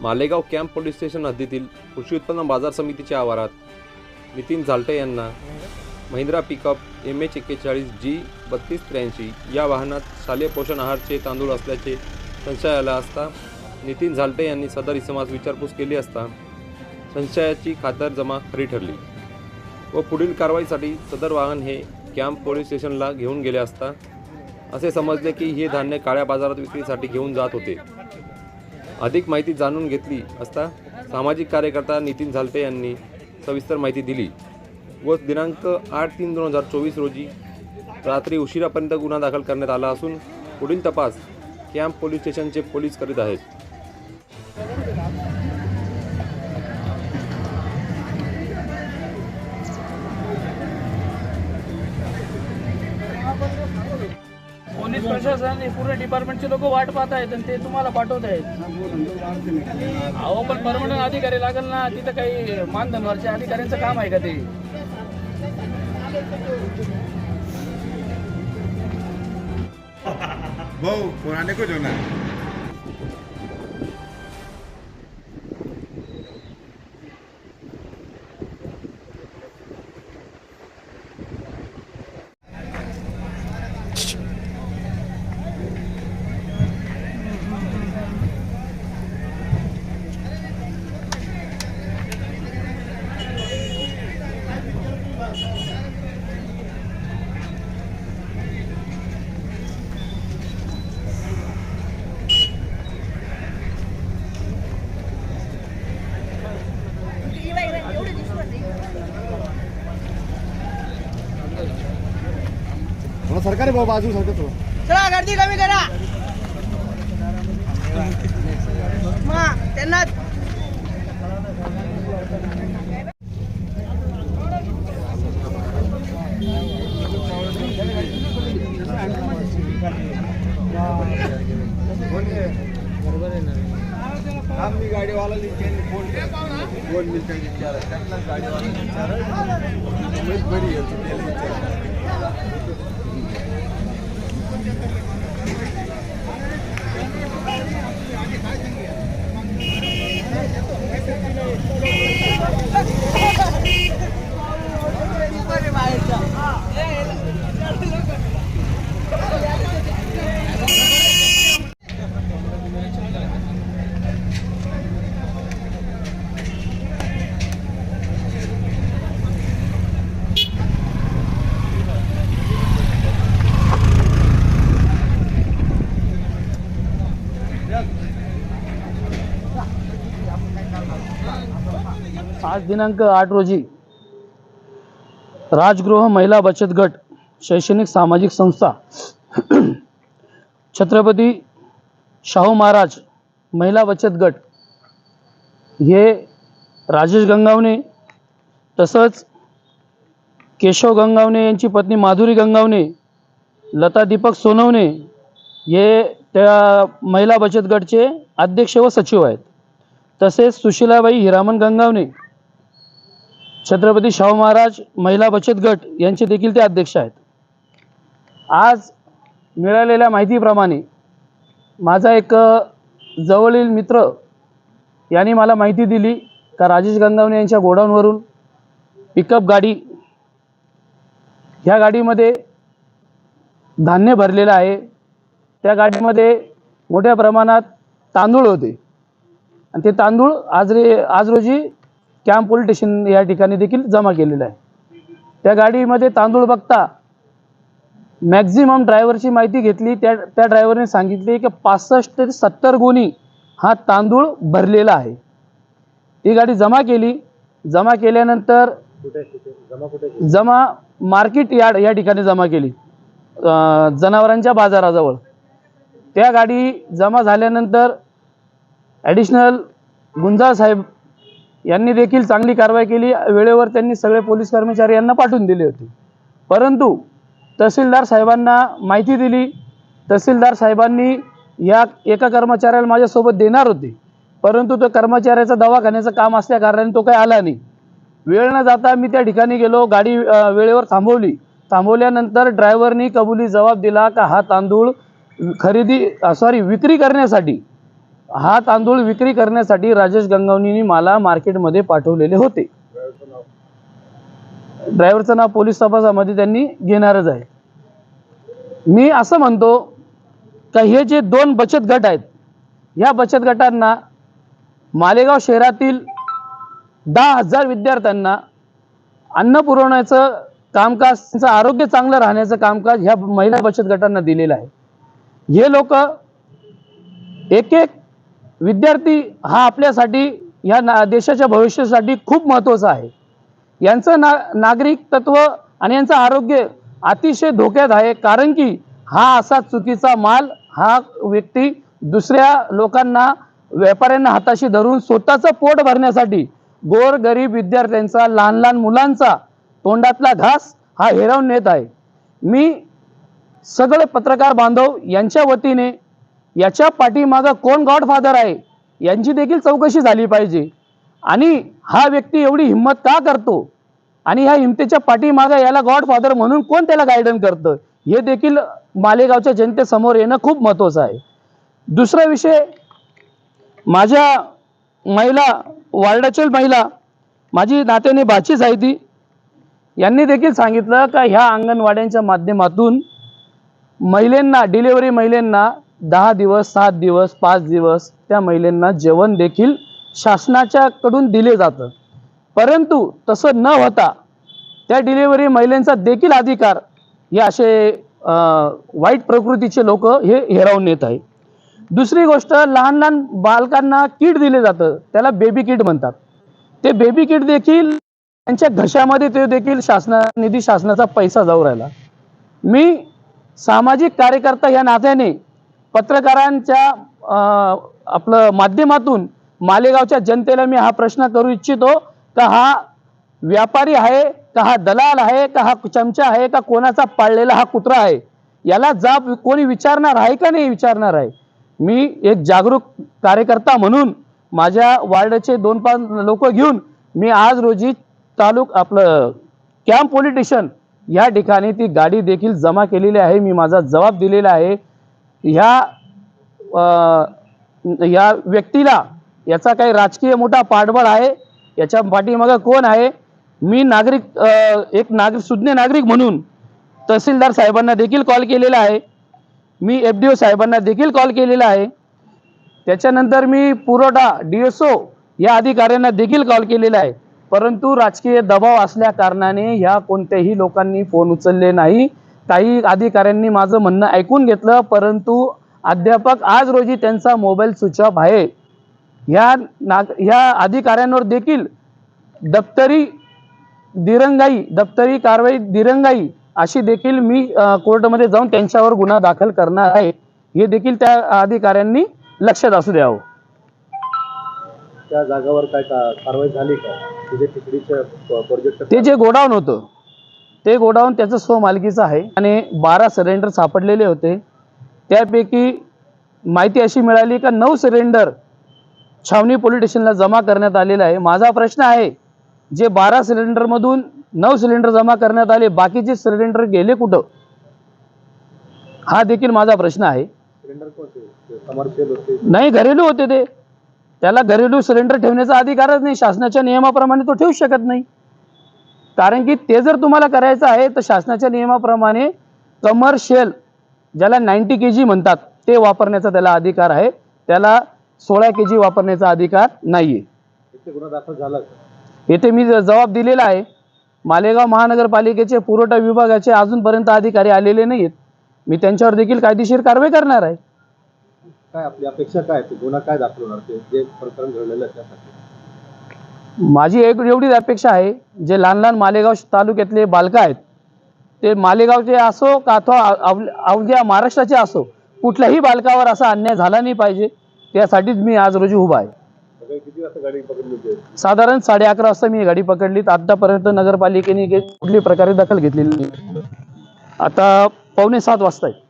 Malegaon camp police station हद्दीतील कृषी उत्पन्न बाजार समितीच्या आवारात नितीन झालटे यांना महिंद्रा पिकअप एम एच एक्केचाळीस जी बत्तीस त्र्याऐंशी या वाहनात शालेय पोषण आहारचे तांदूळ असल्याचे संशय आला असता नितीन झालटे यांनी सदर इसमास विचारपूस केली असता संशयाची खातरजमा खरी ठरली व पुढील कारवाईसाठी सदर वाहन हे कॅम्प पोलीस स्टेशनला घेऊन गेले असता असे समजले की हे धान्य काळ्या बाजारात विक्रीसाठी घेऊन जात होते. अधिक माहिती जाणून घेतली असता सामाजिक कार्यकर्ता नितीन झालटे यांनी सविस्तर माहिती दिली. व दिनांक आठ तीन दोन हजार चोवीस रोजी रात्री उशिरापर्यंत गुन्हा दाखल करण्यात आला असून पुढील तपास कॅम्प पोलीस स्टेशनचे पोलीस करीत आहेत. पोलीस प्रशासन हे पूर्ण डिपार्टमेंटचे लोक वाट पाहत आहेत आणि ते तुम्हाला पाठवत आहेत. अहो पण परमनंट अधिकारी लागेल ना तिथं काही मानधनवरच्या अधिकाऱ्यांचं काम आहे का ते? भाऊ पुराने को जो ना थोडा सरकारी भाऊ बाजू सरकार चला गर्दी कमी करा. त्यांना आम्ही गाडीवाला फोन विचारा त्यांना गाडीवाला विचारा बरी आहे त्याला विचारा आज दिनांक आठ रोजी राजगृह महिला बचत गट शैक्षणिक सामाजिक संस्था छत्रपती शाहू महाराज महिला बचत गट हे राजेश गंगावणे तसंच केशव गंगावणे यांची पत्नी माधुरी गंगावणे लता दीपक सोनवणे हे त्या महिला बचत गटचे अध्यक्ष व सचिव आहेत. तसेच सुशीलाबाई हिरामन गंगावणे छत्रपती शाहू महाराज महिला बचत गट यांचे देखील ते अध्यक्ष आहेत. आज मिळालेल्या माहितीप्रमाणे माझा एक जवळील मित्र यांनी मला माहिती दिली का राजेश गंगावणे यांच्या गोडाऊनवरून पिकअप गाडी ह्या गाडीमध्ये धान्य भरलेलं आहे. त्या गाडीमध्ये मोठ्या प्रमाणात तांदूळ होते. आणि ते तांदूळ आज रे आज रोजी कॅम्प पोलीस स्टेशन या ठिकाणी देखील जमा केलेलं आहे. त्या गाडीमध्ये तांदूळ बघता मॅक्झिमम ड्रायव्हरची माहिती घेतली. त्या त्या ड्रायव्हरने सांगितले की पासष्ट ते सत्तर गुणी हा तांदूळ भरलेला आहे. ती गाडी जमा केली. जमा केल्यानंतर जमा मार्केट यार्ड या ठिकाणी जमा केली. जनावरांच्या बाजाराजवळ. त्या गाडी जमा झाल्यानंतर ॲडिशनल गुंजाळ साहेब यांनी देखील चांगली कारवाई केली. वेळेवर त्यांनी सगळे पोलीस कर्मचारी यांना पाठवून दिले होते. परंतु तहसीलदार साहेबांना माहिती दिली. तहसीलदार साहेबांनी या एका कर्मचाऱ्याला माझ्यासोबत देणार होते. परंतु तो कर्मचाऱ्याचा दवाखान्याचं काम असल्या कारणाने तो काही आला नाही. वेळ न जाता मी त्या ठिकाणी गेलो. गाडी वेळेवर थांबवली. थांबवल्यानंतर ड्रायव्हरनी कबुली जबाब दिला का हा तांदूळ खरेदी सॉरी विक्री करण्यासाठी हा तांदूळ विक्री करण्यासाठी राजेश गंगावणींनी मला मार्केटमध्ये पाठवलेले होते. ड्रायव्हरचं नाव पोलीस तपासामध्ये त्यांनी घेणारच आहे. मी असं म्हणतो का हे जे दोन बचत गट आहेत या बचत गटांना मालेगाव शहरातील दहा हजार विद्यार्थ्यांना अन्न पुरवण्याचं कामकाज त्यांचं आरोग्य चांगलं राहण्याचं कामकाज ह्या महिला बचत गटांना दिलेलं आहे. हे लोक एक एक विद्यार्थी हा आपल्यासाठी या ना देशाच्या भविष्यासाठी खूप महत्त्वाचा आहे. यांचं ना नागरिक तत्व आणि यांचं आरोग्य अतिशय धोक्यात आहे कारण की हा असा चुकीचा माल हा व्यक्ती दुसऱ्या लोकांना व्यापाऱ्यांना हाताशी धरून स्वतःचं पोट भरण्यासाठी गोर गरीब विद्यार्थ्यांचा लहान लहान मुलांचा तोंडातला घास हा हिरावून नेत आहे. मी सगळे पत्रकार बांधव यांच्या वतीने याच्या पाठीमागं कोण गॉडफादर आहे? यांची देखील चौकशी झाली पाहिजे. आणि हा व्यक्ती एवढी हिंमत का करतो? आणि ह्या हिमतीच्या पाठीमागं याला गॉडफादर म्हणून कोण त्याला गायडन करतं? हे देखील मालेगावच्या जनतेसमोर येणं खूप महत्त्वाचं आहे. दुसरा विषय माझ्या महिला वार्डाच्या महिला माझी नात्याने बाचीच आहे ती. यांनी देखील सांगितलं का ह्या अंगणवाड्यांच्या माध्यमातून महिलांना डिलेवरी महिलांना दहा दिवस सात दिवस पाच दिवस त्या महिलांना जेवण देखील शासनाच्याकडून दिले जातं. परंतु तसं न होता त्या डिलेवरी महिलांचा देखील अधिकार हे असे वाईट प्रकृतीचे लोक हे हेरावून नेत आहे. दुसरी गोष्ट लहान लहान बालकांना किट दिले जातं. त्याला बेबी किट म्हणतात. ते बेबी किट देखील त्यांच्या घशामध्ये ते देखील शासना निधी शासनाचा पैसा जाऊ राहिला. मी सामाजिक कार्यकर्ता या नात्याने पत्रकारांच्या आपलं माध्यमातून मालेगावच्या जनतेला मी हा प्रश्न करू इच्छितो का हा व्यापारी आहे का हा दलाल आहे का हा चमचा आहे का कोणाचा पाळलेला हा कुत्रा आहे? याला जाब कोणी विचारणार आहे का नाही विचारणार आहे? मी एक जागरूक कार्यकर्ता म्हणून माझ्या वार्डचे दोन पाच लोक घेऊन मी आज रोजी तालुक आपलं कॅम्प पोलिटिशियन या ठिकाणी ती गाडी देखील जमा केलेली आहे. मी माझा जबाब दिलेला आहे. ह्या या व्यक्तीला याचा काही राजकीय मोठा पाठबळ आहे. याच्या पाठीमागं कोण आहे? मी नागरिक एक नागरिक सुज्ञ नागरिक म्हणून तहसीलदार साहेबांना देखील कॉल केलेला आहे. मी एफ डी ओ साहेबांना देखील कॉल केलेला आहे. त्याच्यानंतर मी पुरवठा डी एस ओ या अधिकाऱ्यांना देखील कॉल केलेला आहे. परंतु राजकीय दबाव असल्या कारणाने ह्या कोणत्याही लोकांनी फोन उचलले नाही. काही अधिकाऱ्यांनी माझं म्हणणं ऐकून घेतलं परंतु अध्यापक आज रोजी त्यांचा मोबाईल स्विच ऑफ आहे. ह्या नाग ह्या अधिकाऱ्यांवर देखील दप्तरी दिरंगाई दप्तरी कारवाई दिरंगाई अशी देखील मी कोर्टामध्ये जाऊन त्यांच्यावर गुन्हा दाखल करणार आहे. हे देखील त्या अधिकाऱ्यांनी लक्षात असू द्यावं. त्या जागावर काय कारवाई झाली का? ते जे गोडाऊन होतं ते गोडाऊन त्याचं स्वमालकीचं आहे. आणि बारा सिलेंडर सापडलेले होते. त्यापैकी माहिती अशी मिळाली का नऊ सिलेंडर छावणी पोलीस स्टेशनला जमा करण्यात आलेला आहे. माझा प्रश्न आहे जे बारा सिलेंडरमधून नऊ सिलेंडर जमा करण्यात आले बाकीचे सिलेंडर गेले कुठं? हा देखील माझा प्रश्न आहे. नाही घरेलू होते ते. त्याला घरेलू सिलेंडर ठेवण्याचा अधिकारच नाही. शासनाच्या नियमाप्रमाणे तो ठेवू शकत नाही. कारण की ते जर तुम्हाला करायचं आहे तर शासनाच्या नियमाप्रमाणे कमर्शियल ज्याला नाईन्टी के जी म्हणतात ते वापरण्याचा त्याला अधिकार आहे. त्याला सोळा के जी वापरण्याचा अधिकार नाही आहे इथे गुन्हा दाखल झाला का? येथे मी जबाब दिलेला आहे मालेगाव महानगरपालिकेचे पुरवठा विभागाचे अजूनपर्यंत अधिकारी आलेले नाहीत मी त्यांच्यावर देखील कायदेशीर कारवाई करणार आहे. काय आपली अपेक्षा काय ते गुन्हा काय दाखल होणार? ते जे प्रकरण घडलेलं त्यासाठी. माझी एक एवढीच अपेक्षा आहे जे लहान लहान मालेगाव तालुक्यातले बालकं आहेत ते मालेगावचे असो का अथवा अव- अवघ्या महाराष्ट्राचे असो कुठल्याही बालकावर असा अन्याय झाला नाही पाहिजे त्यासाठीच मी आज रोजी उभा आहे. साधारण साडे अकरा वाजता मी गाडी पकडली आतापर्यंत नगरपालिकेने कुठली प्रकारे दखल घेतलेली नाही. आता पावणे सात वाजता आहे